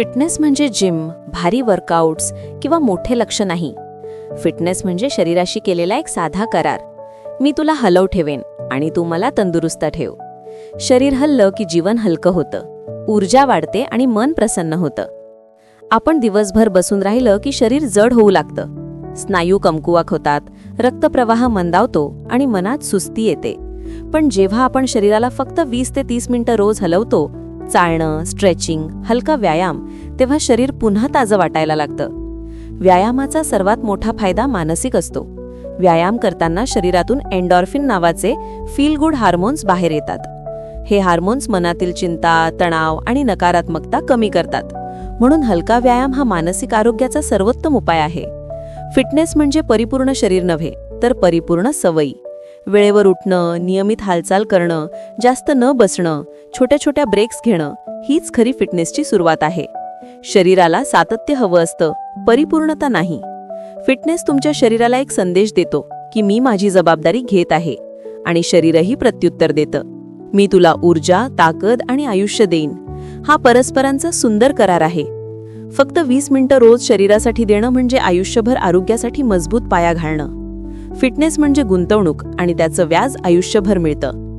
Fitness म्हणजे gym भारी workouts किंवा मोठे लक्ष नाही. फिटनेस म्हणजे शरीराशी केलेला एक साधा करार. मी तुला हलव ठेवेन आणि तू मला तंदुरुस्त ठेव. शरीर हल्लं की जीवन हलकं होतं. ऊर्जा वाढते आणि मन प्रसन्न होतं. आपण दिवसभर बसून राहिलं की शरीर जड होऊ लागतं. स्नायू कमकुवाक होतात रक्तप्रवाह मंदावतो आणि मनात सुस्ती येते. पण जेव्हा आपण शरीराला फक्त वीस ते तीस मिनिटं रोज हलवतो चालणं स्ट्रेचिंग हलका व्यायाम तेव्हा शरीर पुन्हा ताजं वाटायला लागतं. व्यायामाचा सर्वात मोठा फायदा मानसिक असतो. व्यायाम करताना शरीरातून एन्डॉर्फिन नावाचे फील गुड हार्मोन्स बाहेर येतात. हे हार्मोन्स मनातील चिंता तणाव आणि नकारात्मकता कमी करतात. म्हणून हलका व्यायाम हा मानसिक आरोग्याचा सर्वोत्तम उपाय आहे. फिटनेस म्हणजे परिपूर्ण शरीर नव्हे तर परिपूर्ण सवयी. वेळेवर उठणं नियमित हालचाल करणं जास्त न बसणं छोट्या छोट्या ब्रेक्स घेणं हीच खरी फिटनेसची सुरुवात आहे. शरीराला सातत्य हवं असतं परिपूर्णता नाही. फिटनेस तुमच्या शरीराला एक संदेश देतो की मी माझी जबाबदारी घेत आहे आणि शरीरही प्रत्युत्तर देतं. मी तुला ऊर्जा ताकद आणि आयुष्य देईन. हा परस्परांचा सुंदर करार आहे. फक्त वीस मिनिटं रोज शरीरासाठी देणं म्हणजे आयुष्यभर आरोग्यासाठी मजबूत पाया घालणं. फिटनेस म्हणजे गुंतवणूक आणि त्याचं व्याज आयुष्यभर मिळतं.